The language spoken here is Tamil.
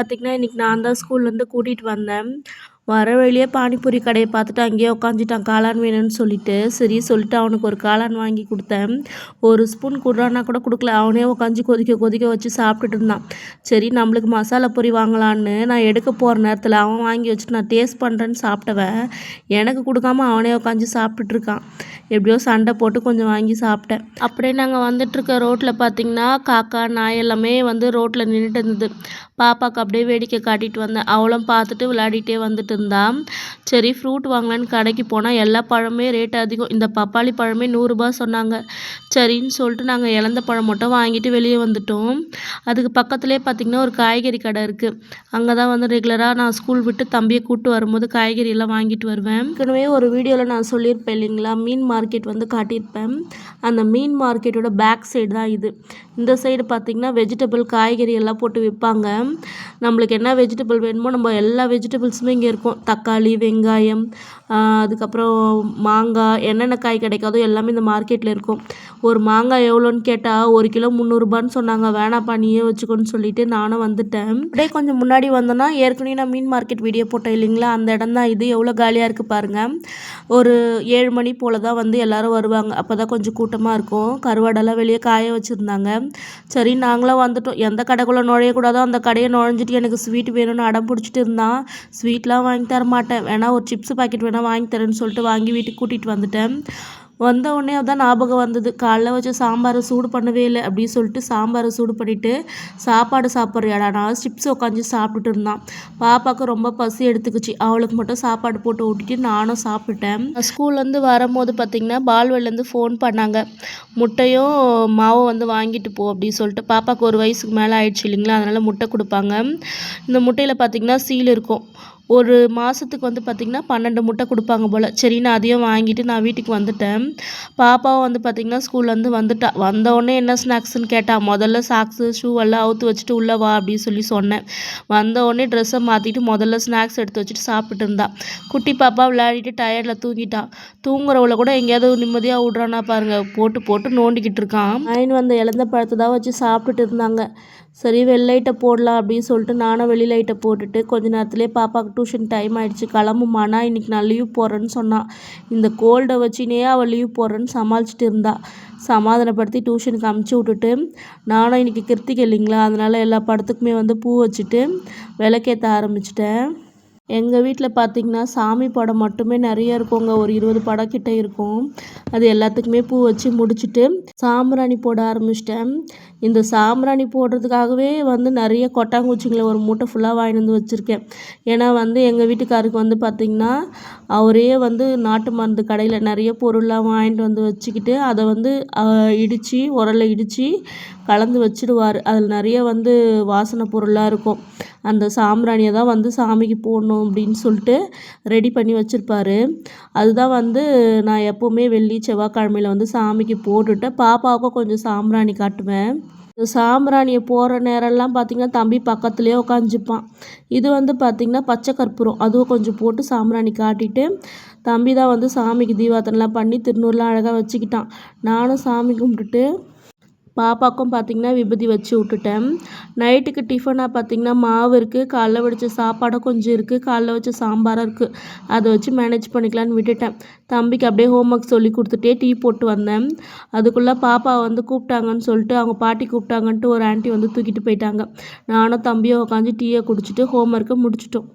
பார்த்திங்கன்னா இன்றைக்கி நான் தான் ஸ்கூல்லேருந்து கூட்டிகிட்டு வந்தேன். வர வழியே பானிபூரி கடையை பார்த்துட்டு அங்கேயே உட்காந்துட்டான் காளான் வேணும்னு சொல்லிட்டு. சரி சொல்லிட்டு அவனுக்கு ஒரு காளான் வாங்கி கொடுத்தேன். ஒரு ஸ்பூன் கொடுறான்னா கூட கொடுக்கல. அவனே உட்காந்து கொதிக்க கொதிக்க வச்சு சாப்பிட்டுட்டு இருந்தான். சரி நம்மளுக்கு மசாலா பொரி வாங்கலான்னு நான் எடுக்க போகிற நேரத்தில் அவன் வாங்கி வச்சுட்டு நான் டேஸ்ட் பண்ணுறேன்னு சாப்பிட்டவன் எனக்கு கொடுக்காம அவனே உட்காந்து சாப்பிட்டுட்ருக்கான் எப்படியோ சண்டை போட்டு கொஞ்சம் வாங்கி சாப்பிட்டேன். அப்படியே நாங்கள் வந்துட்டுருக்க ரோட்டில் பார்த்திங்கன்னா காக்கா நாய் எல்லாமே வந்து ரோட்டில் நின்றுட்டு இருந்தது. பாப்பாவுக்கு அப்படியே வேடிக்கை காட்டிட்டு வந்தேன். அவளும் பார்த்துட்டு விளையாடிட்டே வந்துட்டு இருந்தான் சரி ஃப்ரூட் வாங்கலான்னு கடைக்கு போனால் எல்லா பழமே ரேட் அதிகம். இந்த பப்பாளி பழமே நூறுரூபா சொன்னாங்க. சரின்னு சொல்லிட்டு நாங்கள் இழந்த பழம் மட்டும் வாங்கிட்டு வெளியே வந்துட்டோம். அதுக்கு பக்கத்துலேயே பார்த்திங்கன்னா ஒரு காய்கறி கடை இருக்குது அங்கே தான் வந்து ரெகுலராக நான் ஸ்கூல் விட்டு தம்பியை கூப்பிட்டு வரும்போது காய்கறி எல்லாம் வாங்கிட்டு வருவேன். ஏற்கனவே ஒரு வீடியோவில் நான் சொல்லியிருப்பேன் இல்லைங்களா? மீன் மார்க்கெட் வந்து காட்டியிருப்பேன். அந்த மீன் மார்க்கெட்டோட பேக் சைடு தான் இது. இந்த சைடு பார்த்திங்கன்னா வெஜிடபிள் காய்கறி எல்லாம் போட்டு விற்பாங்க நம்மளுக்கு என்ன வெஜிடபிள் வேணுமோ நம்ம எல்லா வெஜிடபிள்ஸுமே இங்கே இருக்கும். தக்காளி வெங்காயம் அதுக்கப்புறம் மாங்காய் என்னென்ன காய் கிடைக்காதோ எல்லாமே இந்த மார்க்கெட்டில் இருக்கும். ஒரு மாங்காய் எவ்வளோன்னு கேட்டால் ஒரு கிலோ முந்நூறுபான்னு சொன்னாங்க. வேணாப்பா நீயே வச்சுக்கோன்னு சொல்லிட்டு நானும் வந்துட்டேன். அப்படியே கொஞ்சம் முன்னாடி வந்தோன்னா ஏற்கனவே நான் மீன் மார்க்கெட் வீடியோ போட்டேன் இல்லைங்களா? அந்த இடம் தான் இது. எவ்வளோ காலியாக இருக்குது பாருங்கள் ஒரு ஏழு மணி போல் தான் வந்து எல்லோரும் வருவாங்க. அப்போ தான் கொஞ்சம் கூட்டமாக இருக்கும். கருவாடெல்லாம் வெளியே காய வச்சுருந்தாங்க. சரி நாங்களும் வந்துட்டோம். எந்த கடைக்குள்ளே நுழையக்கூடாதோ அந்த கடையை நுழைஞ்சிட்டு எனக்கு ஸ்வீட் வேணும்னு அடம் பிடிச்சிட்டு இருந்தான் ஸ்வீட்லாம் வாங்கி தர மாட்டேன் வேணால் ஒரு சிப்ஸ் பாக்கெட் வேணால் வாங்கி தரேன்னு சொல்லிட்டு வாங்கி வீட்டுக்கு கூட்டிகிட்டு வந்துட்டேன். வந்த உடனே தான் ஞாபகம் வந்தது. காலைல வச்சு சாம்பாரை சூடு பண்ணவே இல்லை அப்படின்னு சொல்லிட்டு சாம்பாரை சூடு பண்ணிவிட்டு சாப்பாடு சாப்பிட்றியாடா? நான் சிப்ஸ் உட்காந்து சாப்பிட்டுட்டு இருந்தான். பாப்பாவுக்கு ரொம்ப பசி எடுத்துக்கிச்சு. அவளுக்கு மட்டும் சாப்பாடு போட்டு ஊட்டிட்டு நானும் சாப்பிட்டுட்டேன். ஸ்கூல்லேருந்து வரும்போது பார்த்திங்கன்னா பால்வெல்லேருந்து ஃபோன் பண்ணாங்க. முட்டையும் மாவும் வந்து வாங்கிட்டு போ அப்படின்னு சொல்லிட்டு. பாப்பாவுக்கு ஒரு வயசுக்கு மேலே ஆயிடுச்சு இல்லைங்களா? அதனால் முட்டை கொடுப்பாங்க. இந்த முட்டையில் பார்த்திங்கன்னா சீல் இருக்கும். ஒரு மாதத்துக்கு வந்து பார்த்திங்கன்னா பன்னெண்டு முட்டை கொடுப்பாங்க போல். சரி நான் அதையும் வாங்கிட்டு நான் வீட்டுக்கு வந்துட்டேன். பாப்பாவும் வந்து பார்த்திங்கன்னா ஸ்கூல்லேருந்து வந்துட்டா. வந்தோடனே என்ன ஸ்நாக்ஸ்ன்னு கேட்டால் முதல்ல சாக்ஸு ஷூ எல்லாம் அவுத்து வச்சுட்டு உள்ளே வா அப்படின்னு சொல்லி சொன்னேன். வந்தோடனே ட்ரெஸ்ஸை மாற்றிட்டு முதல்ல ஸ்நாக்ஸ் எடுத்து வச்சுட்டு சாப்பிட்டு இருந்தா. குட்டி பாப்பா விளையாடிட்டு டயர்டில் தூங்கிட்டா. தூங்குறவளை கூட எங்கேயாவது நிம்மதியாக விட்றானா பாருங்கள் போட்டு போட்டு நோண்டிக்கிட்டு இருக்கான். நைன் வந்த இழந்த பழத்தை தான் வச்சு சாப்பிட்டுட்டு இருந்தாங்க. சரி வெள்ளைட்டை போடலாம் அப்படின்னு சொல்லிட்டு நானும் வெளி லைட்டை போட்டுட்டு கொஞ்ச நேரத்துலேயே பாப்பாவுக்கு டியூஷன் டைம் ஆகிடுச்சு கிளம்புமானா இன்றைக்கி நான் லீவ் போடுறேன்னு சொன்னான் இந்த கோல்டை வச்சுனே அவள் லீவ் போடுறேன்னு சமாளிச்சுட்டு இருந்தா. சமாதானப்படுத்தி டியூஷனுக்கு அமுச்சு விட்டுட்டு நானும் இன்றைக்கி கிருத்திகை இல்லைங்களா? அதனால் எல்லா படத்துக்குமே வந்து பூ வச்சுட்டு விளக்கேற்ற ஆரம்பிச்சிட்டேன். எங்கள் வீட்டில் பார்த்திங்கன்னா சாமி படம் மட்டுமே நிறைய இருக்குங்க. ஒரு இருபது படம் கிட்ட இருக்கும். அது எல்லாத்துக்குமே பூ வச்சு முடிச்சுட்டு சாம்பிராணி போட ஆரம்பிச்சிட்டேன். இந்த சாம்பிராணி போடுறதுக்காகவே வந்து நிறைய கொட்டாங்குச்சிங்களை ஒரு மூட்டை ஃபுல்லாக வாங்கிட்டு வந்து வச்சுருக்கேன். ஏன்னா வந்து எங்கள் வீட்டுக்காருக்கு வந்து பார்த்திங்கன்னா அவரே வந்து நாட்டு மருந்து கடையில் நிறைய பொருள்லாம் வாங்கிட்டு வந்து வச்சுக்கிட்டு அதை வந்து இடித்து உரலில் இடித்து கலந்து வச்சுடுவார். அதில் நிறைய வந்து வாசனை பொருளாக இருக்கும். அந்த சாம்பிராணியை தான் வந்து சாமிக்கு போடணும். அப்படின்னு சொல்லிட்டு ரெடி பண்ணி வச்சுருப்பாரு. அதுதான் வந்து நான் எப்போவுமே வெள்ளி செவ்வாய்க்கிழமையில் வந்து சாமிக்கு போட்டுட்டு பாப்பாவுக்கும் கொஞ்சம் சாம்பிராணி காட்டுவேன். சாம்பிராணியை போடுற நேரம்லாம் பார்த்திங்கன்னா தம்பி பக்கத்துலேயே உட்காந்துப்பான் இது வந்து பார்த்திங்கன்னா பச்சை கற்பூரம். அதுவும் கொஞ்சம் போட்டு சாம்பிராணி காட்டிட்டு தம்பி தான் வந்து சாமிக்கு தீபாத்தனெலாம் பண்ணி திருநூறுலாம் அழகாக வச்சுக்கிட்டான். நானும் சாமி கும்பிட்டுட்டு பாப்பாவுக்கும் பார்த்திங்கன்னா விபூதி வச்சு விட்டுட்டேன். நைட்டுக்கு டிஃபனாக பார்த்திங்கன்னா மாவு இருக்குது காலைல வடித்த சாப்பாடும் கொஞ்சம் இருக்குது காலைல வச்ச சாம்பாரும் இருக்குது அதை வச்சு மேனேஜ் பண்ணிக்கலான்னு விட்டுட்டேன். தம்பிக்கு அப்படியே ஹோம் ஒர்க் சொல்லி கொடுத்துட்டே டீ போட்டு வந்தேன். அதுக்குள்ளே பாப்பா வந்து கூப்பிட்டாங்கன்னு சொல்லிட்டு அவங்க பாட்டி கூப்பிட்டாங்கன்ட்டு ஒரு ஆண்டி வந்து தூக்கிட்டு போயிட்டாங்க. நானும் தம்பியும் உட்காந்து டீயை குடிச்சிட்டு ஹோம் ஒர்க்கை முடிச்சிட்டோம்.